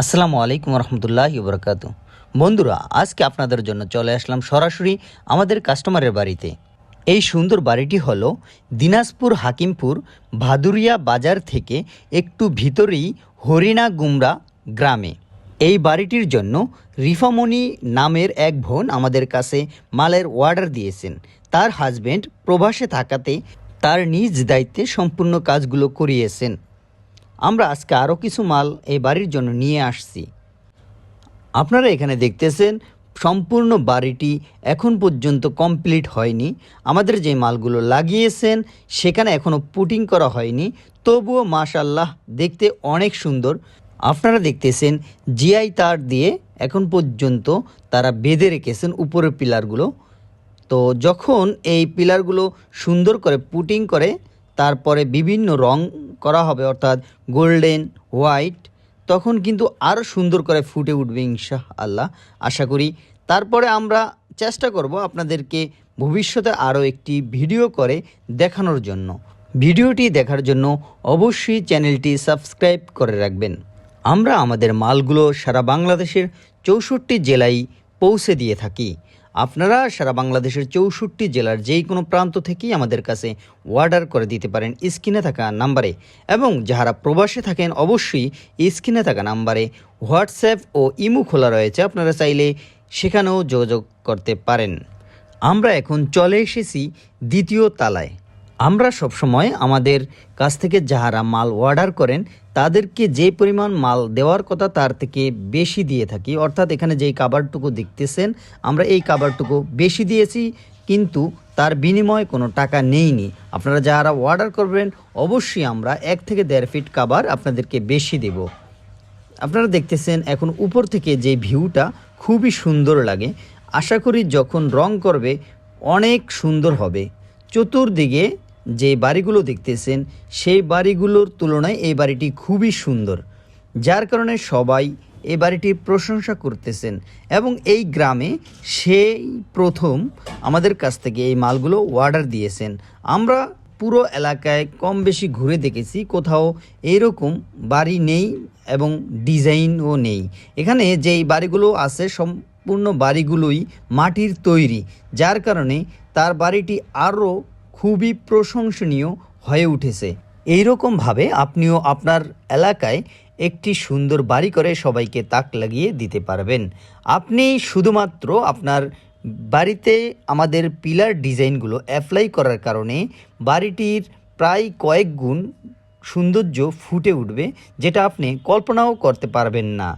আসসালামু আলাইকুম রহমতুল্লাহ বরকাত বন্ধুরা, আজকে আপনাদের জন্য চলে আসলাম সরাসরি আমাদের কাস্টমারের বাড়িতে। এই সুন্দর বাড়িটি হল দিনাজপুর হাকিমপুর ভাদুরিয়া বাজার থেকে একটু ভিতরেই হরিণা গুমরা গ্রামে। এই বাড়িটির জন্য রিফামণি নামের এক বোন আমাদের কাছে মালের অর্ডার দিয়েছেন। তার হাজব্যান্ড প্রবাসে থাকাতে তার নিজ দায়িত্বে সম্পূর্ণ কাজগুলো করিয়েছেন। আমরা আজকে আরও কিছু মাল এই বাড়ির জন্য নিয়ে আসছি। আপনারা এখানে দেখতেছেন, সম্পূর্ণ বাড়িটি এখন পর্যন্ত কমপ্লিট হয়নি। আমাদের যে মালগুলো লাগিয়েছেন, সেখানে এখনও পুটিং করা হয়নি। তবুও মাশাল্লাহ দেখতে অনেক সুন্দর। আপনারা দেখতেছেন, জিআই তার দিয়ে এখন পর্যন্ত তারা বেঁধে রেখেছেন উপরের পিলারগুলো। তো যখন এই পিলারগুলো সুন্দর করে পুটিং করে, তারপরে বিভিন্ন রং করা হবে, অর্থাৎ গোল্ডেন হোয়াইট, তখন কিন্তু আরও সুন্দর করে ফুটে উঠবে ইনশা আল্লাহ আশা করি তারপরে আমরা চেষ্টা করব আপনাদেরকে ভবিষ্যতে আরও একটি ভিডিও করে দেখানোর জন্য। ভিডিওটি দেখার জন্য অবশ্যই চ্যানেলটি সাবস্ক্রাইব করে রাখবেন। আমরা আমাদের মালগুলো সারা বাংলাদেশের চৌষট্টি জেলায় পৌঁছে দিয়ে থাকি। আপনারা সারা বাংলাদেশের চৌষট্টি জেলার যেই কোনো প্রান্ত থেকেই আমাদের কাছে অর্ডার করে দিতে পারেন স্ক্রিনে থাকা নাম্বারে। এবং যাহারা প্রবাসে থাকেন, অবশ্যই স্ক্রিনে থাকা নাম্বারে হোয়াটসঅ্যাপ ও ইমু খোলা রয়েছে। আপনারা চাইলে সেখানেও যোগাযোগ করতে পারেন। আমরা এখন চলে এসেছি দ্বিতীয় তালায়। আমরা সবসময় আমাদের কাছ থেকে যাহারা মাল অর্ডার করেন, তাদেরকে যে পরিমাণ মাল দেওয়ার কথা তার থেকে বেশি দিয়ে থাকি। অর্থাৎ এখানে যেই কাবারটুকু দেখতেছেন, আমরা এই কাবারটুকু বেশি দিয়েছি, কিন্তু তার বিনিময়ে কোনো টাকা নেইনি। আপনারা যারা অর্ডার করবেন, অবশ্যই আমরা এক থেকে দেড় ফিট কাবার আপনাদেরকে বেশি দেব। আপনারা দেখতেছেন এখন উপর থেকে যে ভিউটা খুবই সুন্দর লাগে। আশা করি যখন রং করবে, অনেক সুন্দর হবে। চতুর্দিকে যে বাড়িগুলো দেখতেছেন, সেই বাড়িগুলোর তুলনায় এই বাড়িটি খুবই সুন্দর। যার কারণে সবাই এই বাড়িটির প্রশংসা করতেছেন এবং এই গ্রামে সেই প্রথম আমাদের কাছ থেকে এই মালগুলো অর্ডার দিয়েছেন। আমরা পুরো এলাকায় কম বেশি ঘুরে দেখেছি, কোথাও এরকম বাড়ি নেই এবং ডিজাইনও নেই। এখানে যেই বাড়িগুলো আছে, সম্পূর্ণ বাড়িগুলোই মাটির তৈরি, যার কারণে তার বাড়িটি আরও খুবই প্রশংসনীয় হয়ে উঠেছে। এইরকমভাবে আপনিও আপনার এলাকায় একটি সুন্দর বাড়ি করে সবাইকে তাক লাগিয়ে দিতে পারবেন। আপনি শুধুমাত্র আপনার বাড়িতে আমাদের পিলার ডিজাইনগুলো অ্যাপ্লাই করার কারণে বাড়িটির প্রায় কয়েক গুণ সৌন্দর্য ফুটে উঠবে, যেটা আপনি কল্পনাও করতে পারবেন না।